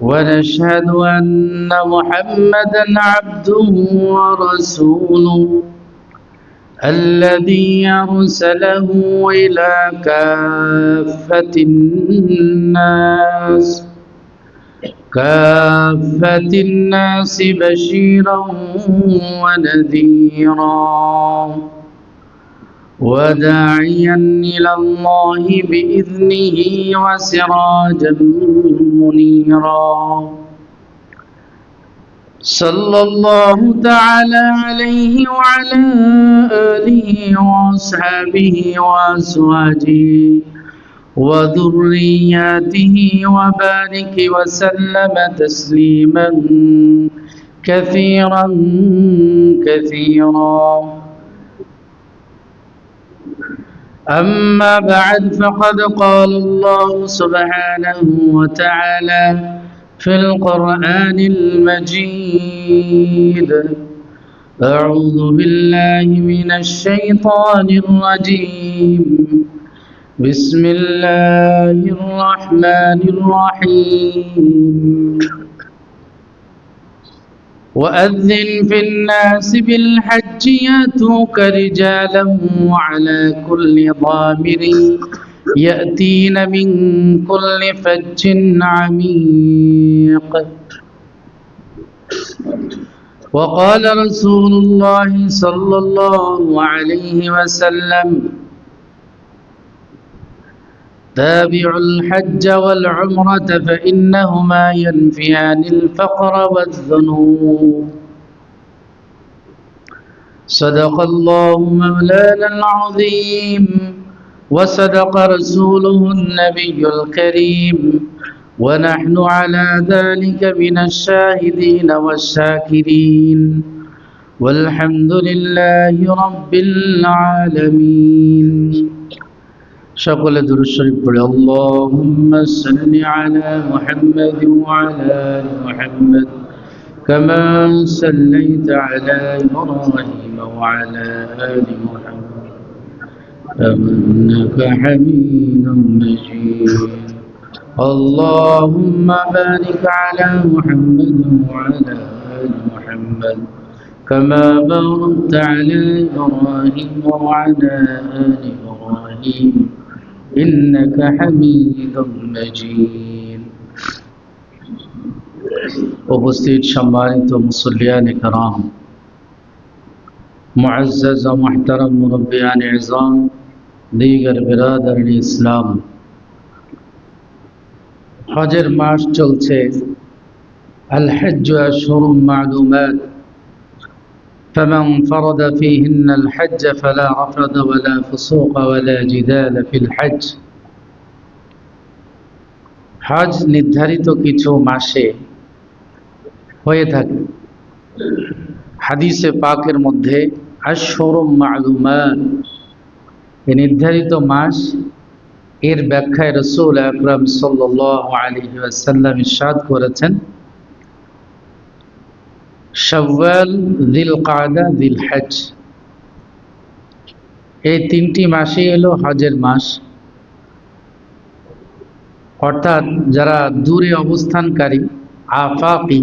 ونشهد أن محمدا عبده ورسوله الذي أرسله إلى كافة الناس. كافة الناس بشيرا ونذيرا. وداعيا إلى الله بإذنه وسراجا منيرا. صلى الله تعالى عليه وعلى آله وأصحابه وأزواجه وذرياته وبارك وسلم تسليما كثيرا كثيرا. أما بعد فقد قال الله سبحانه وتعالى في القرآن المجيد أعوذ بالله من الشيطان الرجيم. بسم الله الرحمن الرحيم. وأذن في الناس بالحج ياتوك رجالا وعلى كل ضامر يأتين من كل فج عميق. وقال رسول الله صلى الله عليه وسلم تابعوا الحج والعمرة فإنهما ينفيان الفقر والذنوب. صدق الله مولانا العظيم وصدق رسوله النبي الكريم ونحن على ذلك من الشاهدين والشاكرين. والحمد لله رب العالمين. সকলে দুরুদ শরীফ পড়ে আল্লাহুম্মা সাল্লি আলা মুহাম্মাদ ওয়া আলা আলি মুহাম্মাদ كما صليت على إبراهيم وعلى آل محمد إنك حميد مجيد اللهم بارك على محمد وعلى آل محمد كما باركت على إبراهيم وعلى آل إبراهيم إنك حميد مجيد উপস্থিত সম্মানিত মুসলিয়ান کرام معزز و محترم مربیان عظام دیگر برادرین ইসলাম হজের মাস চলছে আল হজ্জ আশহুর মালুমাত فمن فرض فيهن الحج فلا رفض ولا فسوق ولا جدال في الحج হজ নির্ধারিত কিছু মাসে হয়ে থাকে হাদিসে পাকের মধ্যে আশরম মালুমান এ নির্ধারিত মাস এর ব্যাখ্যায় রসুল আকরম সাল্ল আলী আসাল্লাম ইসাদ করেছেন শাওয়াল দিল কাদা দিল হজ এই তিনটি মাসই এলো হজের মাস। অর্থাৎ যারা দূরে অবস্থানকারী আফাকি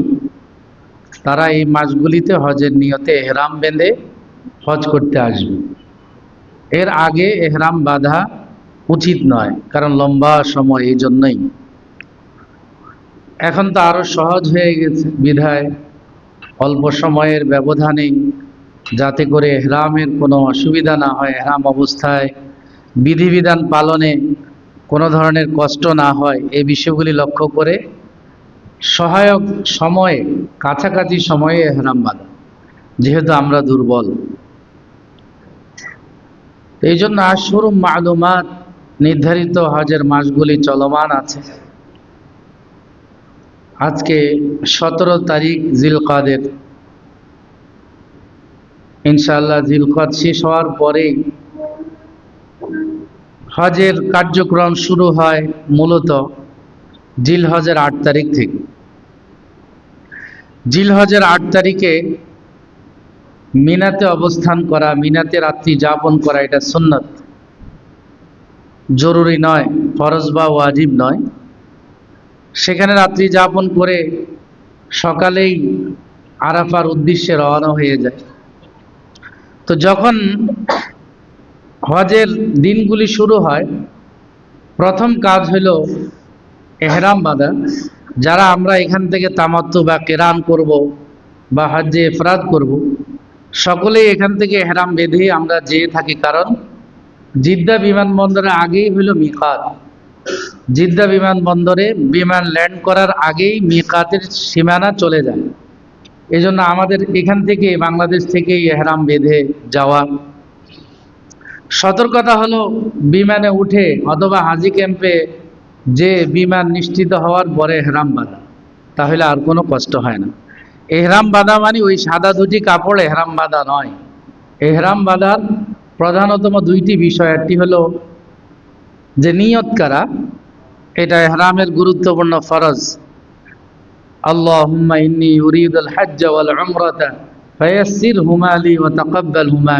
তারা এই মাসগুলিতে হজের নিয়তে এহরাম বেঁধে হজ করতে আসবে। এর আগে এহরাম বাধা উচিত নয়, কারণ লম্বা সময় এই জন্যই। এখন তো আরও সহজ হয়ে গেছে বিধায়। অল্প সময়ের ব্যবধানে যাতে করে এহরামের কোনো অসুবিধা না হয়, এহরাম অবস্থায় বিধিবিধান পালনে কোনো ধরনের কষ্ট না হয়, এই বিষয়গুলি লক্ষ্য করে সহায়ক সময়ে, কাছাকাছি সময়ে এহরাম বাঁধা, যেহেতু আমরা দুর্বল। এই জন্য আশুর মালুমাত নির্ধারিত হজের মাসগুলি চলমান আছে। আজকে সতেরো তারিখ জিলকাদের। ইনশাআল্লাহ জিলকদ শেষ হওয়ার পরেই হজের কার্যক্রম শুরু হয় মূলত জিল হজের আট তারিখ থেকে। জিল হজের আট তারিখে মিনাতে অবস্থান করা, মিনাতে রাত্রি যাপন করা এটা সুন্নত। জরুরি নয়, ফরজ বা ওয়াজিব নয়। সেখানে রাত্রি যাপন করে সকালেই আরাফার উদ্দেশ্যে রওনা হয়ে যায়। তো যখন হজের দিনগুলি শুরু হয়, প্রথম কাজ হলো এহরাম বাঁধা, যারা আমরা এখান থেকে তামাত্তু বা কেরান করব বা হজ্জে এফরাদ করব, সকলেই এখান থেকে এহরাম বেঁধে আমরা যেয়ে থাকি। কারণ জিদ্দা বিমানবন্দরে আগেই হলো মিকাত। জিদ্দা বিমানবন্দরে বিমান ল্যান্ড করার আগেই মিকাতের সীমানা চলে যায়। এই জন্য আমাদের এখান থেকে বাংলাদেশ থেকে এহরাম বেঁধে যাওয়া। সতর্কতা হলো, বিমানে উঠে অথবা হাজি ক্যাম্পে যে বিমান নিশ্চিত হওয়ার পরে এহরাম বাঁধা, তাহলে আর কোনো কষ্ট হয় না। এহরাম বাঁধা মানে ওই সাদা দুটি কাপড় এহরাম বাঁধা নয়। এহরাম বাঁধার প্রধানতম দুইটি বিষয়, একটি হলো যে নিয়ত করা, এটা এহরামের গুরুত্বপূর্ণ ফরজ। আল্লাহুম্মা ইন্নী উরিদুল হজ্জ ওয়াল উমরাতা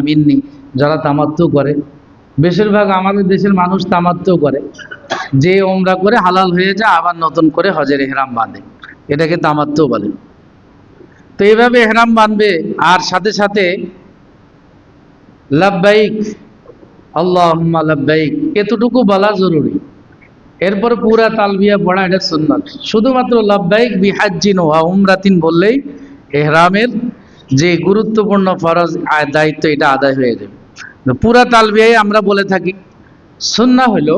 মিন্নি। যারা তামাত্তু করে, বেশিরভাগ আমাদের দেশের মানুষ তামাত্তু করে। যে ওমরা করে হালাল হয়ে যায়, আবার নতুন করে হজের এহরাম বাঁধে। এটাকে তামাত্তু বলে। তো এইভাবে এহরাম বাঁধবে, আর সাথে সাথে লাব্বাইক, আল্লাহুম্মা লাব্বাইক এতটুকু বলা জরুরি। এরপর পুরা তালবিয়া পড়া এটা সুন্নত। শুধুমাত্র লাব্বাইক বিহাজ্জিন ওয়া উমরাতিন বললেই এহরামের যে গুরুত্বপূর্ণ ফরজ দায়িত্ব এটা আদায় হয়ে যাবে। পুরা তালবিয়াই আমরা বলে থাকি। সুন্না হলো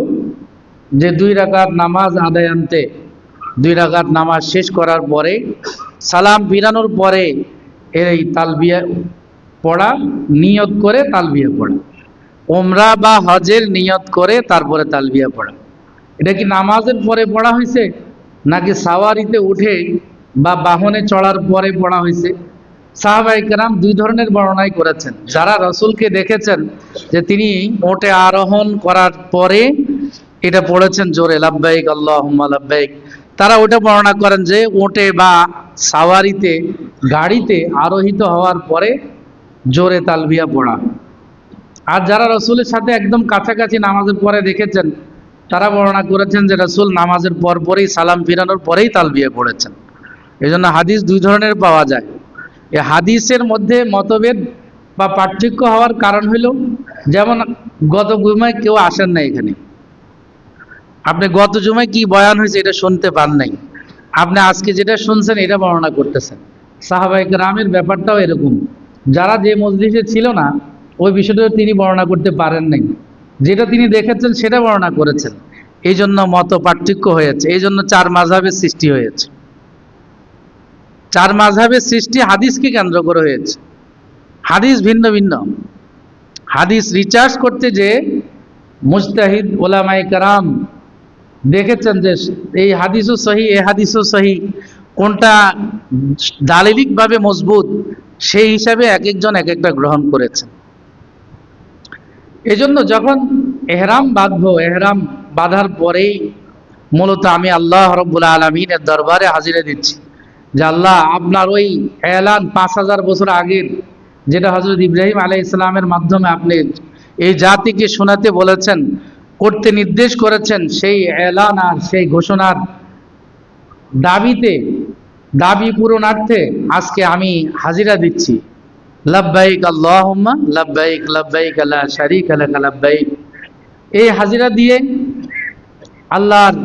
যে দুই রাকাত নামাজ আদায় আনতে, দুই রাকাত নামাজ শেষ করার পরে সালাম ফিরানোর পরে এই তালবিয়া পড়া, নিয়ত করে তালবিয়া পড়া। ওমরা বা হজের নিয়ত করে তারপরে তালবিয়া পড়া। এটা কি নামাজের পরে পড়া হয়েছে? নাকি সাওয়ারিতে উঠে বা বাহনে চড়ার পরে পড়া হয়েছে? সাহাবাই কেরাম দুই ধরনের বর্ণনাই করেছেন। যারা রসুলকে দেখেছেন যে তিনি ওটে আরোহণ করার পরে এটা পড়েছেন জোরে, লাব্বাইক আল্লাহ লাব্বাইক। তারা ওটা বর্ণনা করেন যে ওটে বা সাওয়ারিতে, গাড়িতে আরোহিত হওয়ার পরে জোরে তালবিয়া পড়া। আর যারা রসুলের সাথে একদম কাছাকাছি নামাজের পরে দেখেছেন, তারা বর্ণনা করেছেন যে রসুল নামাজের পর পরেই সালাম ফিরানোর পরেই তালবিয়া পড়েছেন। এই জন্য হাদিস দুই ধরনের পাওয়া যায়। এই হাদিসের মধ্যে মতভেদ বা পার্থক্য হওয়ার কারণ হইল যেমন গত জুমায় কেউ আসেন না এখানে। আপনি গত জুমায় কি বয়ান হয়েছে এটা শুনতে পান নাই। আপনি আজকে যেটা শুনছেন এটা বর্ণনা করতেছেন। সাহাবাহিক রামের ব্যাপারটাও এরকম। যারা যে মজলিসে ছিল না ওই বিষয়টা তিনি বর্ণনা করতে পারেন নাই। যেটা তিনি দেখেছেন, সেটা বর্ণনা করেছেন। এই জন্য মত পার্থক্য হয়েছে। এই জন্য চার মাঝাবের সৃষ্টি হয়েছে। চার মাঝাবের সৃষ্টি হাদিসকে কেন্দ্র করে হয়েছে। হাদিস ভিন্ন ভিন্ন। হাদিস রিচার্জ করতে যে মুস্তাহিদ ওলামাই কারাম দেখেছেন যে এই হাদিসও সহি, এ হাদিসও সহি। কোনটা দালিলিকভাবে মজবুত, সেই হিসাবে এক একজন এক একটা গ্রহণ করেছেন। এজন্য যখন এহরাম বাঁধবো এহরাম বাঁধার পরেই মূলত আমি আল্লাহ রব্বুল আলমিনের দরবারে হাজিরে দিচ্ছি। যে আল্লাহ আপনার ওই এলান পাঁচ হাজার বছর আগের, যেটা হজরত ইব্রাহিম আলাই ইসলামের মাধ্যমে আপনি এই জাতিকে শোনাতে বলেছেন, করতে নির্দেশ করেছেন, সেই এলান আর সেই ঘোষণার দাবিতে, দাবি পূরণার্থে আজকে আমি হাজিরা দিচ্ছি। লাব্বাইক আল্লাহুম্মা, লাব্বাইক লাব্বাইক, লা শারীকা লাক, লাব্বাইক। এই হাজিরা দিয়ে আল্লাহর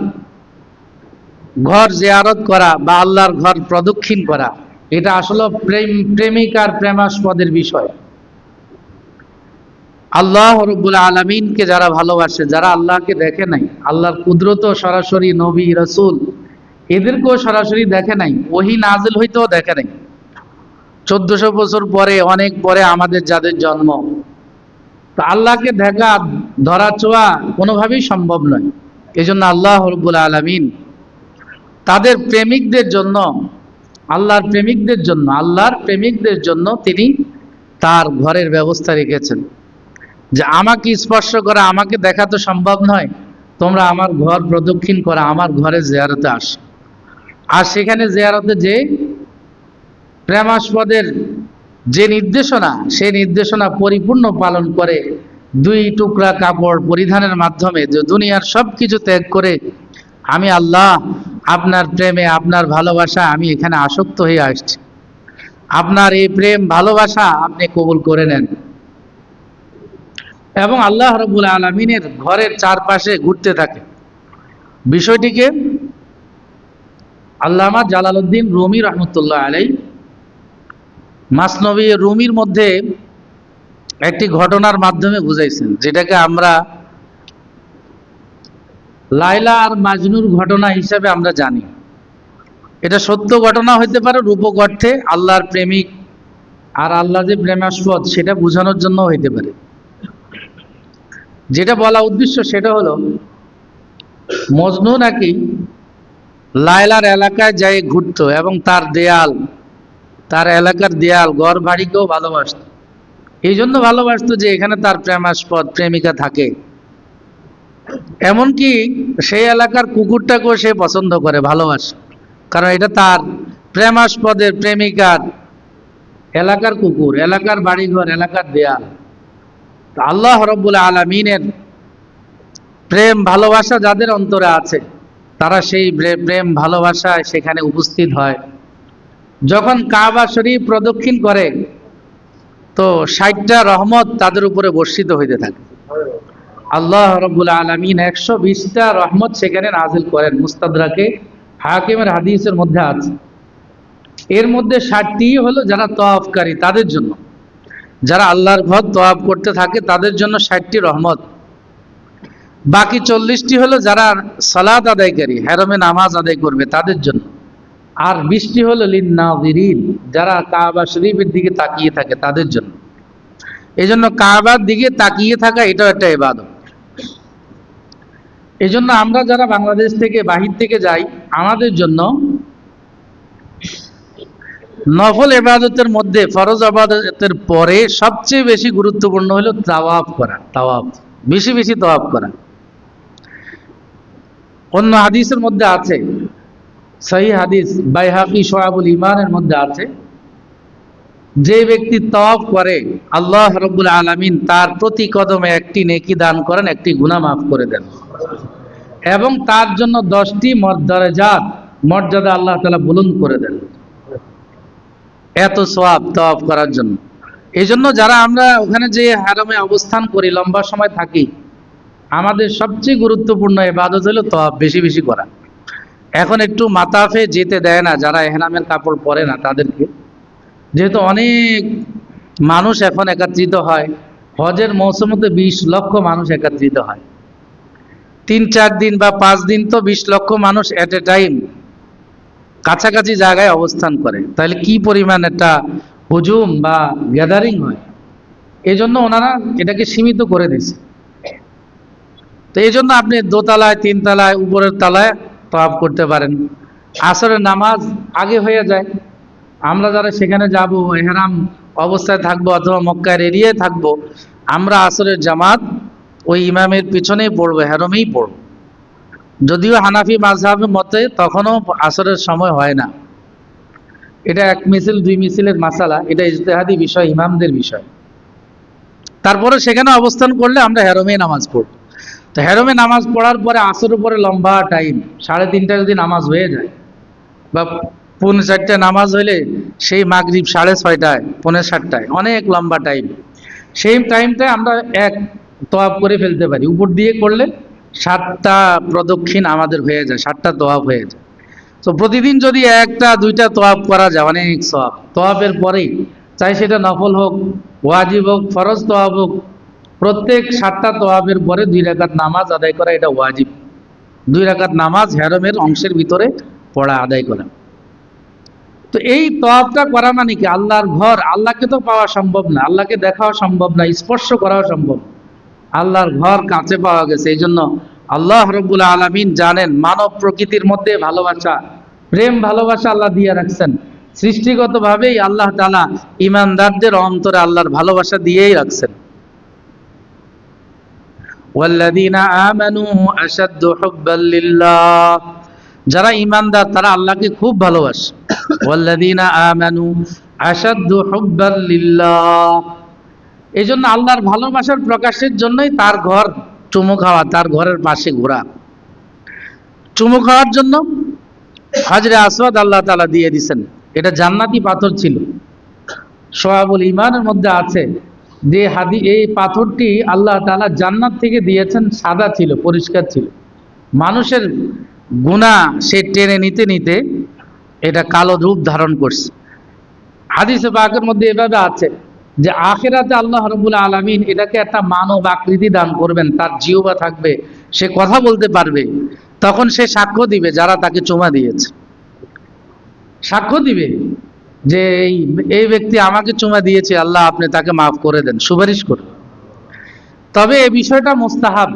ঘর জিয়ারত করা বা আল্লাহর ঘর প্রদক্ষিণ করা, এটা আসলে প্রেম প্রেমিকার প্রেমাস্পদের বিষয়। আল্লাহ রব্বুল আলমিনকে যারা ভালোবাসে, যারা আল্লাহকে দেখে নাই, আল্লাহর কুদরত সরাসরি নবী, রসুল, এদেরকেও সরাসরি দেখে নাই, ওহি নাজিল হইতেও দেখে নাই। চোদ্দশো বছর পরে, অনেক পরে আমাদের যাদের জন্ম। তা আল্লাহকে দেখা, ধরা, ছোঁয়া কোনোভাবেই সম্ভব নয়। এই জন্য আল্লাহ রব্বুল আলমিন তাদের প্রেমিকদের জন্য, আল্লাহর প্রেমিকদের জন্য, আল্লাহর প্রেমিকদের জন্য তিনি তার ঘরের ব্যবস্থা রেখেছেন। যে আমাকে স্পর্শ করা, আমাকে দেখা তো সম্ভব নয়। তোমরা আমার ঘর প্রদক্ষিণ করা, আমার ঘরে জেয়ারতে আস। আর সেখানে জেয়ারতে যে প্রেমাস্পদের যে নির্দেশনা, সেই নির্দেশনা পরিপূর্ণ পালন করে দুই টুকরা কাপড় পরিধানের মাধ্যমে যে দুনিয়ার সব কিছু ত্যাগ করে আমি আল্লাহ, আপনার প্রেমে, আপনার ভালোবাসা আমি এখানে আসক্ত হয়ে আসছি। আপনার এই প্রেম, ভালোবাসা আপনি কবুল করে নেন। এবং আল্লাহ রবুল আলমিনের ঘরের চারপাশে ঘুরতে থাকে। বিষয়টিকে আল্লামা জালালউদ্দিন রুমি রহমতুল্লাহ আলাই মাসনবী রুমির মধ্যে একটি ঘটনার মাধ্যমে বুঝাইছেন, যেটাকে আমরা লাইলা আর মাজনুর ঘটনা হিসাবে আমরা জানি। এটা সত্য ঘটনা হইতে পারে, রূপক অর্থে আল্লাহর প্রেমিক আর আল্লাহ যে প্রেমাস্পদ, সেটা বোঝানোর জন্য হইতে পারে। যেটা বলা উদ্দেশ্য সেটা হলো, মজনু নাকি লায়লার এলাকায় যাই ঘুরতো এবং তার দেয়াল এলাকার দেয়াল ঘর বাড়িকেও ভালোবাসত। এই জন্য ভালোবাসতো যে এখানে তার প্রেমাস্পদ, প্রেমিকা থাকে। এমনকি সেই এলাকার কুকুরটাকেও সে পছন্দ করে ভালোবাসে কারণ এটা তার প্রেমাস্পদের, প্রেমিকার এলাকার কুকুর, এলাকার বাড়িঘর, এলাকার দেয়াল। আল্লাহ রব্বুল আলমিনের প্রেম, ভালোবাসা যাদের অন্তরে আছে, তারা সেই প্রেম, ভালোবাসায় সেখানে উপস্থিত হয়। যখন কাবা শরীফ প্রদক্ষিণ করে, তো ষাটটা রহমত তাদের উপরে বর্ষিত হইতে থাকে। আল্লাহ রব্বুল আলমিন একশো বিশটা রহমত সেখানে নাজিল করেন মুস্তাদরাকে। হাকিমের হাদিসের মধ্যে আছে। এর মধ্যে ষাটটি হলো যারা তওয়াফকারী, তাদের জন্য। যারা আল্লাহর ঘর তওয়াব করতে থাকে, তাদের জন্য ষাটটি রহমত। বাকি চল্লিশটি হলো যারা সালাদ আদায়কারী, হেরমে নামাজ আদায় করবে, তাদের জন্য। আর বিশটি হলো লিন্নাজিরিন, যারা কাবা শরীফের দিকে তাকিয়ে থাকে তাদের জন্য। এই জন্য কাবার দিকে তাকিয়ে থাকা এটাও একটা ইবাদত। এই জন্য আমরা যারা বাংলাদেশ থেকে বাহির থেকে যাই, আমাদের জন্য নফল এবাদতের মধ্যে ফরজ আবাদতের পরে সবচেয়ে বেশি গুরুত্বপূর্ণ হলো তাওয়াফ করা, তাওয়াফ, বেশি বেশি তাওয়াফ করা। অন্য হাদিসের মধ্যে আছে সহি হাদিস বাইহাকি সোয়াবুল ইমানের মধ্যে আছে। যে ব্যক্তি তওয়াফ করে, আল্লাহ রব্বুল আলামিন তার প্রতি কদমে একটি নেকি দান করেন, একটি গুনাহ মাফ করে দেন। এবং তার জন্য দশটি মর্যাদাত মর্যাদা আল্লাহ তাআলা বুলন্দ করে দেন। এত সোয়াব তওয়াফ করার জন্য। এই জন্য যারা আমরা ওখানে যে হারামে অবস্থান করি, লম্বা সময় থাকি, আমাদের সবচেয়ে গুরুত্বপূর্ণ এবাদত হলো তওয়াফ বেশি বেশি করা। এখন একটু মাতাফে যেতে দেয় না, যারা এহরামের কাপড় পরে না তাদেরকে। যেহেতু অনেক মানুষ এখন একত্রিত হয়, হজের মৌসুমতে বিশ লক্ষ মানুষ একত্রিত হয়। তিন চার দিন বা পাঁচ দিন তো বিশ লক্ষ মানুষ এট এ টাইম কাছাকাছি জায়গায় অবস্থান করে। তাহলে কি পরিমাণ একটা হুজুম বা গ্যাদারিং হয়? এই জন্য ওনারা এটাকে সীমিত করে দিয়েছে। তো এই জন্য আপনি দোতলায়, তিনতলায়, উপরের তলায় তওয়াব করতে পারেন। আসরের নামাজ আগে হয়ে যায়। আমরা যারা সেখানে যাব, এহরাম অবস্থায় থাকব অথবা মক্কার এরিয়ায় থাকব, আমরা আসরের জামাত ওই ইমামের পিছনেই পড়ব হেরমেই পড়ব। যদিও হানাফি মাঝহাবের মতে তখনও আসরের সময় হয় না। এটা এক মিছিল, দুই মিছিলের মাসালা, এটা ইজতেহাদি বিষয়, ইমামদের বিষয়। তারপরে সেখানে অবস্থান করলে আমরা হেরমে নামাজ পড়ব। তো হেরমে নামাজ পড়ার পরে আসরের পরে লম্বা টাইম সাড়ে তিনটা যদি নামাজ হয়ে যায়, বা পৌনে চারটায় নামাজ হইলে সেই মাগরিব সাড়ে ছয়টায়, পৌনে সাতটায়, অনেক লম্বা টাইম সেই টাইমটায় আমরা এক তোয়াব করে ফেলতে পারি। উপর দিয়ে করলে সাতটা প্রদক্ষিণ আমাদের হয়ে যায়, সাতটা তোয়াব হয়ে যায়। তো প্রতিদিন যদি একটা, দুইটা তোয়াব করা যায়, অনেক সব তোয়াবের পরেই, চাই সেটা নফল হোক, ওয়াজিব হোক, ফরজ তোয়াব হোক প্রত্যেক সাতটা তোয়াবের পরে দুই রাকাত নামাজ আদায় করা এটা ওয়াজিব। দুই রাকাত নামাজ হ্যারমের অংশের ভিতরে পড়া আদায় করা। তো এই তওয়াবটা করা মানে কি? আল্লাহর ঘর। আল্লাহকে তো পাওয়া সম্ভব না। আল্লাহকে দেখাও সম্ভব না, স্পর্শ করাও সম্ভব। আল্লাহর ঘর কাছে পাওয়া গেছে। এই জন্য আল্লাহ রব্বুল আলমিন জানেন, মানব প্রকৃতির মধ্যে ভালোবাসা, প্রেম ভালোবাসা আল্লাহ দিয়ে রাখছেন। সৃষ্টিগতভাবেই আল্লাহ তালা ইমানদারদের অন্তরে আল্লাহর ভালোবাসা দিয়েই রাখছেন। والذين آمنوا أشد حبا لله যারা ইমানদার তারা আল্লাহকে খুব ভালোবাসে والذين آمنوا أشد حبا لله এই জন্য আল্লাহর ভালোবাসার প্রকাশের জন্যই তার ঘর চুমু খাওয়া তার ঘরের পাশে ঘোরা চুমু খাওয়ার জন্য হাজরে আসওয়াদ আল্লাহ তালা দিয়ে দিছেন এটা জান্নাতি পাথর ছিল সোহাবুল ইমানের মধ্যে আছে যে হাদি, এই পাথরটি আল্লাহ তালা জান্নাত থেকে দিয়েছেন, সাদা ছিল, পরিষ্কার ছিল। মানুষের গুণা সে টেনে নিতে নিতে এটা কালো রূপ ধারণ করছে। হাদিসে বাঘের মধ্যে এভাবে আছে যে, আখেরাতে আল্লাহ রবুল আলমিন এটাকে একটা মানব আকৃতি দান করবেন, তার জিওবা থাকবে, সে কথা বলতে পারবে, তখন সে সাক্ষ্য দিবে যারা তাকে চুমা দিয়েছে। সাক্ষ্য দিবে। যে এই এই ব্যক্তি আমাকে চুমা দিয়েছে, আল্লাহ আপনি তাকে মাফ করে দেন, সুপারিশ করুন। তবে এই বিষয়টা মোস্তাহাব।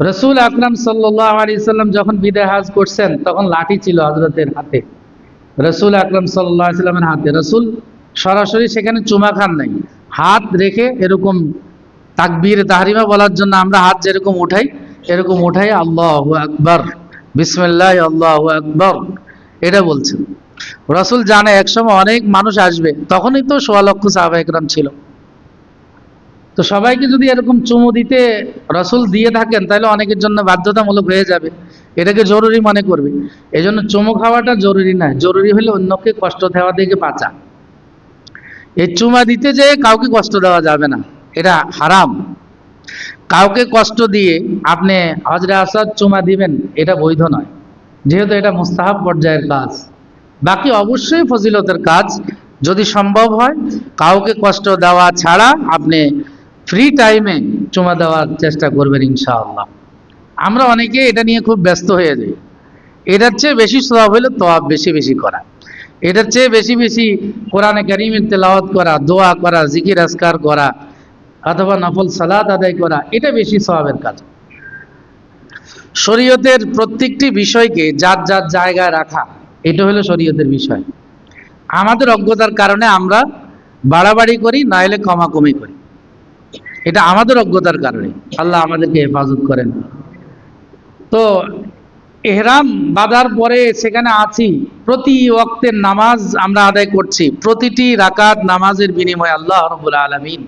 রসুল আকরাম সাল্লাম যখন বিদায় হাজ করছেন, তখন লাঠি ছিল হজরতের হাতে। রসুল আকরাম সাল্লামের হাতে। রসুল সরাসরি সেখানে চুমা খান নাই। হাত রেখে এরকম তাকবীর, তাহারিমা বলার জন্য আমরা হাত যেরকম উঠাই, এরকম উঠাই আল্লাহ আকবর। বিসমিল্লাহ আল্লাহ আকবর। এটা বলছেন। রসুল জানে একসময় অনেক মানুষ আসবে, তখনই তো সোয়া লক্ষ সাহাবা একরাম ছিল। তো সবাইকে যদি এরকম চুমু দিতে রসুল দিয়ে থাকেন, তাহলে অনেকের জন্য বাধ্যতামূলক হয়ে যাবে। এটাকে জরুরি মনে করবে। এই জন্য চুমু খাওয়াটা জরুরি না, জরুরি হলে অন্যকে কষ্ট দেওয়া থেকে বাঁচা। এই চুমা দিতে যেয়ে কাউকে কষ্ট দেওয়া যাবে না, এটা হারাম। কাউকে কষ্ট দিয়ে আপনি হজরে আসাদ চুমা দিবেন, এটা বৈধ নয়। যেহেতু এটা মুস্তাহাব পর্যায়ের কাজ। বাকি অবশ্যই ফজিলতের কাজ যদি সম্ভব হয়, কাউকে কষ্ট দেওয়া ছাড়া আপনি ফ্রি টাইমে চুমা দেওয়ার চেষ্টা করবেন ইনশাআল্লাহ। আমরা অনেকে এটা নিয়ে খুব ব্যস্ত হয়ে যাই। এটার চেয়ে বেশি স্বভাব হলো তোয়াব বেশি বেশি করা। এটার চেয়ে বেশি বেশি কোরআনে কারিমের তেলাওয়াত করা, দোয়া করা, জিকির আসকার করা, অথবা নফল সালাদ আদায় করা, এটা বেশি স্বভাবের কাজ। শরীয়তের প্রত্যেকটি বিষয়কে যার যার জায়গায় রাখা এটা হলো শরীয়তের বিষয়। আমাদের অজ্ঞতার কারণে আমরা বাড়াবাড়ি করি, না নাইলে কমাকমি করি। এটা আমাদের অজ্ঞতার কারণে। আল্লাহ আমাদেরকে হেফাজত করেন। তো এহরাম বাঁধার পরে সেখানে আছি। প্রতি ওয়াক্তের নামাজ আমরা আদায় করছি। প্রতিটি রাকাত নামাজের বিনিময়ে আল্লাহ রবুল আলমিন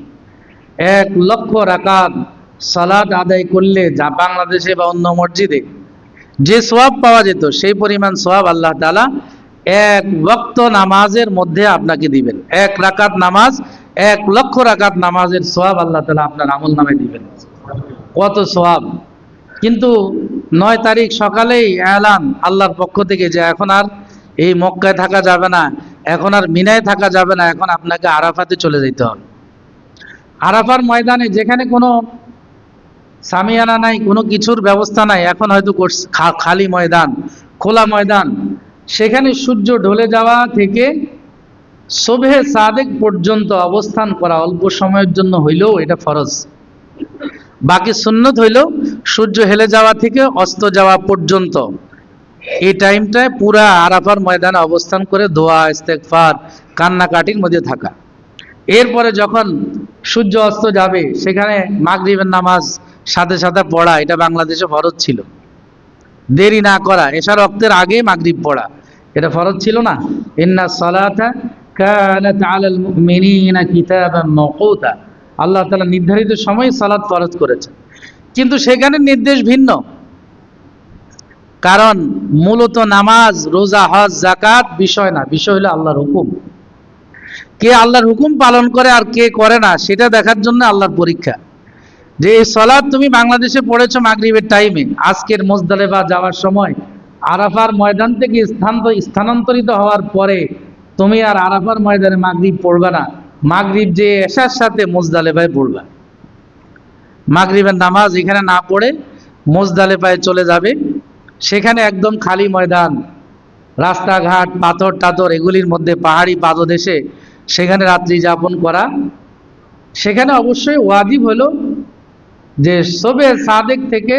এক লক্ষ রাকাত সালাদ আদায় করলে যা বাংলাদেশে বা অন্য মসজিদে যে সোয়াব পাওয়া যেত, সেই পরিমাণ সোয়াব আল্লাহ তালা এক ওয়াক্ত নামাজের মধ্যে আপনাকে দিবেন। এক রাকাত নামাজ, এক লক্ষ রাকাত নামাজের সোয়াব আল্লাহ তালা আপনার আমল নামে দিবেন। কত সোয়াব কিন্তু নয় তারিখ সকালেই এলান আল্লাহর পক্ষ থেকে যে এখন আর এই মক্কায় থাকা যাবে না, এখন আর মিনায় থাকা যাবে না, এখন আপনাকে আরাফাতে চলে যেতে হবে। আরাফার ময়দানে যেখানে কোনো সামিয়ানা নাই, কোনো কিছুর ব্যবস্থা নাই। এখন হয়তো খালি ময়দান, খোলা ময়দান। সেখানে সূর্য ঢলে যাওয়া থেকে শোভে সাদেক পর্যন্ত অবস্থান করা অল্প সময়ের জন্য হইলেও এটা ফরজ। বাকি সুন্নত হইলেও সূর্য হেলে যাওয়া থেকে অস্ত যাওয়া পর্যন্ত। এই টাইমটায় পুরা আরাফার ময়দানে অবস্থান করে দোয়া ইস্তেকফার কান্নাকাটির মধ্যে থাকা। এরপরে যখন সূর্য অস্ত যাবে, সেখানে মাগরিবের নামাজ সাথে সাথে পড়া, এটা বাংলাদেশে ফরজ ছিল। দেরি না করা এশার রক্তের আগে মাগরিব পড়া। এটা ফরজ ছিল না? ইন্না সালাতা কানাত আলাল মুমিনিনা কিতাবান মাওকুতা আল্লাহ তাআলা নির্ধারিত সময় সালাত ফরজ করেছেন। কিন্তু সেখানে নির্দেশ ভিন্ন। কারণ মূলত নামাজ, রোজা, হজ জাকাত বিষয় না, বিষয় হলো আল্লাহর হুকুম। কে আল্লাহর হুকুম পালন করে আর কে করে না, সেটা দেখার জন্য আল্লাহর পরীক্ষা। যে এই সলাদ তুমি বাংলাদেশে পড়েছো মাগরিবের টাইমে আজকের মোজদালেবা যাওয়ার সময়, আরাফার ময়দান থেকে স্থানান্তর স্থানান্তরিত হওয়ার পরে তুমি আর আরাফার ময়দানে মাগরিব পড়বে না। মাগরিব যে এশার সাথে মোজদালেবায় পড়বা। মাগরিবের নামাজ এখানে না পড়ে মোজদালেফায় চলে যাবে। সেখানে একদম খালি ময়দান, রাস্তাঘাট, পাথর টাথর এগুলির মধ্যে পাহাড়ি পাদদেশে সেখানে রাত্রি যাপন করা। সেখানে অবশ্যই ওয়াজিব হলো যে সবে সাদেক থেকে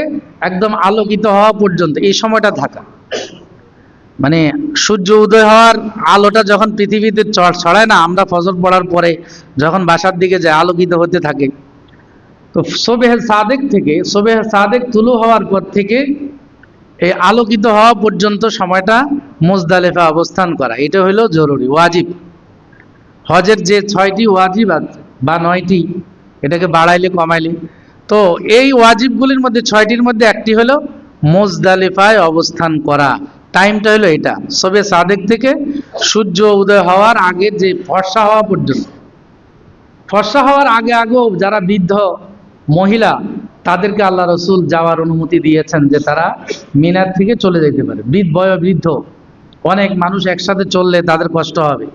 একদম আলোকিত হওয়া পর্যন্ত, এই সময়টা থাকা। মানে সূর্য উদয় হওয়ার আলোটা যখন পৃথিবীতে ছড়ায় না, আমরা ফজর পড়ার পরে যখন বাসার দিকে যায় আলোকিত হতে থাকে। তো সোবেহ সাদেক থেকে সোবেহ সাদেক তুলু হওয়ার পর থেকে এই আলোকিত হওয়া পর্যন্ত সময়টা মুজদালেফা অবস্থান করা। এটা হলো জরুরি, ওয়াজিব। হজের যে ছয়টি ওয়াজিব আছে বা নয়টি, এটাকে বাড়াইলে কমাইলে তো এই ওয়াজিবগুলির মধ্যে ছয়টির মধ্যে একটি হলো মোজদালিফায় অবস্থান করা। টাইমটা হলো এটা। সবে সাদেক থেকে সূর্য উদয় হওয়ার আগে যে ফর্সা হওয়া পর্যন্ত। ফর্সা হওয়ার আগে আগেও যারা বৃদ্ধ মহিলা, তাদেরকে আল্লাহ রসুল যাওয়ার অনুমতি দিয়েছেন যে তারা মিনার থেকে চলে যেতে পারে। বৃদ্ধ বৃদ্ধ অনেক মানুষ একসাথে চললে তাদের কষ্ট হবে।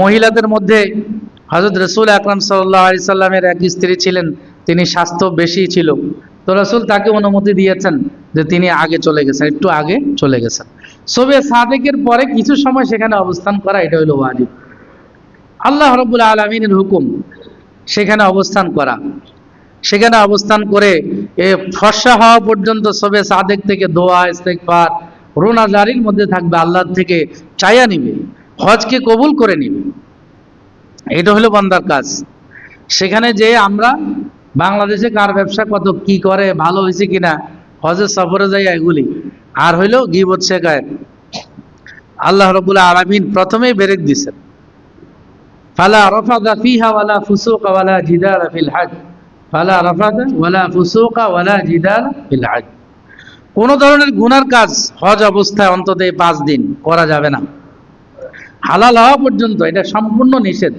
মহিলাদের মধ্যে হজরত রসুল আকরাম সাল্লাহ আলি সাল্লামের এক স্ত্রী ছিলেন তিনি স্বাস্থ্য বেশি ছিল। তো রসুল তাকে অনুমতি দিয়েছেন যে তিনি আগে চলে গেছেন, একটু আগে চলে গেছেন। সবে সাদেকের পরে কিছু সময় সেখানে অবস্থান করা, এটা হলো ওয়াজিব। আল্লাহ রবুল আলমিনের হুকুম, সেখানে অবস্থান করা। সেখানে অবস্থান করে এ ফর্সা হওয়া পর্যন্ত সবে সাদেক থেকে দোয়া ইস্তেকবার রোনা জারির মধ্যে থাকবে, আল্লাহর থেকে চাইয়া নিবে, হজকে কবুল করে নিবে। এটা হলো বন্দার কাজ। সেখানে যে আমরা বাংলাদেশে কার ব্যবসা কত, কি করে, ভালো হয়েছে কিনা, হজের সফরে যাই এগুলি। আর হইল গিবত শেখায় আল্লাহ রবুল্লাহ আলমিন প্রথমেই বেরেক দিছেন। ফালা রফাদা ফিহা ওয়ালা ফুসুকা ওয়ালা জিদালা ফিল হজ। ফালা রফাদা ওয়ালা ফুসুকা ওয়ালা জিদালা ফিল হজ। কোন ধরনের গুনার কাজ হজ অবস্থায় অন্তত এই পাঁচ দিন করা যাবে না। হালাল হওয়া পর্যন্ত এটা সম্পূর্ণ নিষেধ।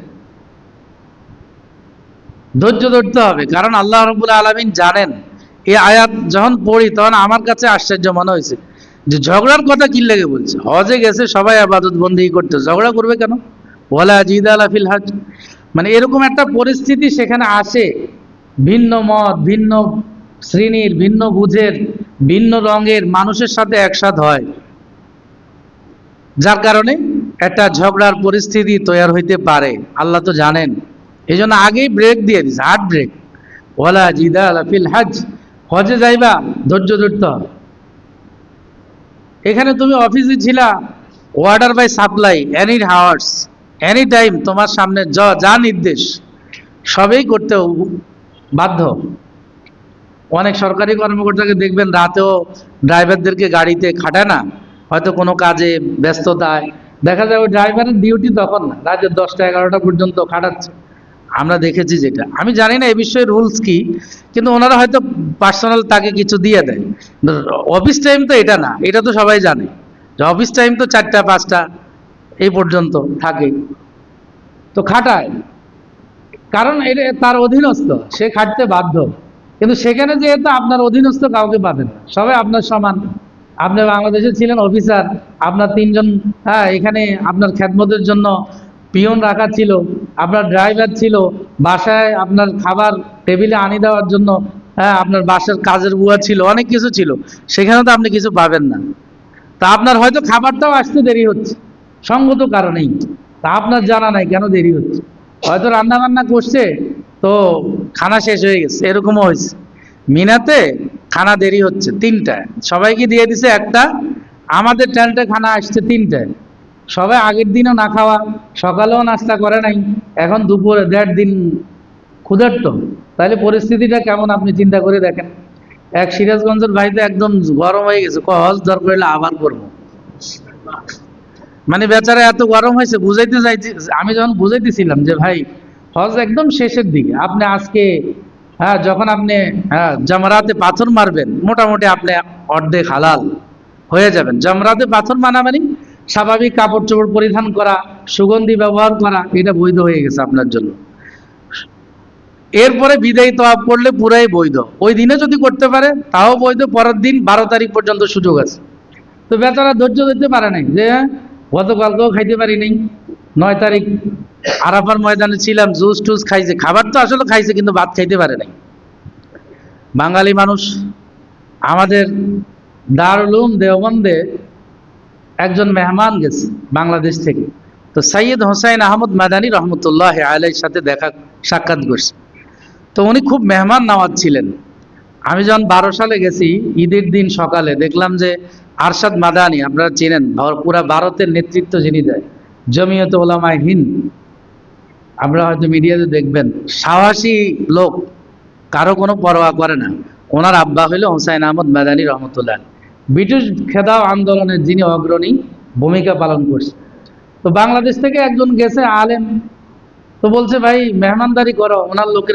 ধৈর্য ধরতে হবে। কারণ আল্লাহ রবুল আলমিন জানেন, এই আয়াত যখন পড়ি তখন আমার কাছে আশ্চর্য মনে হয়েছে যে ঝগড়ার কথা কি লেগে বলছে? হজে গেছে, সবাই আবাদত বন্দি করতে। ঝগড়া করবে কেন? ওলা জিদ আলা ফিল হজ। মানে এরকম একটা পরিস্থিতি সেখানে আসে। ভিন্ন মত, ভিন্ন শ্রেণির, ভিন্ন বুঝের, ভিন্ন রঙের মানুষের সাথে একসাথ হয়। যার কারণে একটা ঝগড়ার পরিস্থিতি তৈরি হইতে পারে। আল্লাহ তো জানেন। এই জন্য আগেই ব্রেক দিয়ে দিছে হার্ট ব্রেক ওলা জিদা আলা ফিল হজ হজে যাইবা, ধৈর্য ধরতে হবে। এখানে তুমি অফিসে ছিলা order by supply any hours any time তোমার সামনে য- যা নির্দেশ, সবেই করতে বাধ্য। অনেক সরকারি কর্মকর্তাকে দেখবেন রাতেও ড্রাইভারদেরকে গাড়িতে খাটায় না, হয়তো কোনো কাজে ব্যস্ততায়। দেখা যায় ওই ড্রাইভারের ডিউটি তখন না, রাতের দশটা এগারোটা পর্যন্ত খাটাচ্ছে। আমরা দেখেছি যেটা। আমি জানি না এ বিষয়ে রুলস কি, কিন্তু ওনারা হয়তো পার্সোনাল তাকে কিছু দিয়ে দেয়। অফিস টাইম তো এটা না, এটা তো সবাই জানে। যে অফিস টাইম তো চারটা, পাঁচটা, এই পর্যন্ত থাকে। তো খাটায়। কারণ এটা তার অধীনস্থ, সে খাটতে বাধ্য। কিন্তু সেখানে যেহেতু আপনার অধীনস্থ কাউকে পাবেন না, সবাই আপনার সমান। আপনি বাংলাদেশে ছিলেন অফিসার আপনার তিনজন হ্যাঁ এখানে আপনার খ্যাতমতের জন্য পিয়ন রাখা ছিল, আপনার ড্রাইভার ছিল, বাসায় আপনার খাবার টেবিলে আনি দেওয়ার জন্য হ্যাঁ আপনার বাসার কাজের বুয়া ছিল, অনেক কিছু ছিল। সেখানে তো আপনি কিছু পাবেন না। তা আপনার হয়তো খাবারটাও আসতে দেরি হচ্ছে, সঙ্গত কারণেই। তা আপনার জানা নাই কেন দেরি হচ্ছে? হয়তো রান্না বান্না করছে, তো খানা শেষ হয়ে গেছে, এরকমও হয়েছে। মিনাতে খানা দেরি হচ্ছে, তিনটায়। সবাইকে দিয়ে দিছে একটা, আমাদের ট্যান্টে খানা আসছে তিনটায়। সবাই আগের দিনও না খাওয়া, সকালেও নাস্তা করে নাই, এখন দুপুরে দেড় দিন ক্ষুধার্ত। তাহলে পরিস্থিতিটা কেমন আপনি চিন্তা করে দেখেন? এক সিরাজগঞ্জের ভাই তো একদম গরম হয়ে গেছে হজ দর করলে আবার করব। মানে বেচারা এত গরম হয়েছে, বুঝাইতে চাইছি আমি যখন বুঝাইতেছিলাম যে ভাই, হজ একদম শেষের দিকে, আপনি আজকে হ্যাঁ যখন আপনি হ্যাঁ জামরাতে পাথর মারবেন, মোটামুটি আপনি অর্ধেক হালাল হয়ে যাবেন। জামরাতে পাথর মানা মানে স্বাভাবিক কাপড় চোপড় পরিধান করা, সুগন্ধি ব্যবহার করা, এটা বৈধ হয়ে গেছে আপনার জন্য। এরপরে বিদায়ী তওয়াব করলে পুরাই বৈধ। ওই দিনে যদি করতে পারে, তাও বৈধ, পরের দিন বারো তারিখ পর্যন্ত সুযোগ আছে। তো বেচারা ধৈর্য ধরতে পারে নাই যে, গতকালকেও খাইতে পারি নাই নয় তারিখ আরাফার ময়দানে ছিলাম, জুস টুস খাইছে। খাবার তো আসলে খাইছে, কিন্তু ভাত খাইতে পারে নাই। বাঙালি মানুষ, আমাদের দারুলুম দেওবন্দে একজন মেহমান গেছে বাংলাদেশ থেকে। তো সৈয়দ হোসাইন আহমদ মাদানী রহমতুল্লাহ আলাইর সাথে দেখা, সাক্ষাৎ করছে। তো উনি খুব মেহমান নামাজ ছিলেন। আমি যখন বারো সালে গেছি, ঈদের দিন সকালে দেখলাম যে আরশাদ মাদানি, আপনারা চেনেন পুরা ভারতের নেতৃত্ব যিনি দেয়, জমিয়ত ওলামায় হিন্দ। আপনারা হয়তো মিডিয়াতে দেখবেন, সাহসী লোক, কারও কোনো পরোয়া করে না। ওনার আব্বা হইল হোসাইন আহমদ মাদানী রহমতুল্লাহ। ব্রিটিশ খেদাও আন্দোলনের যিনি অগ্রণী ভূমিকা পালন করছে। তো বাংলাদেশ থেকে একজন গেছে আলেম। তো বলছে, ভাই, মেহমানদারি করো, ওনার লোকের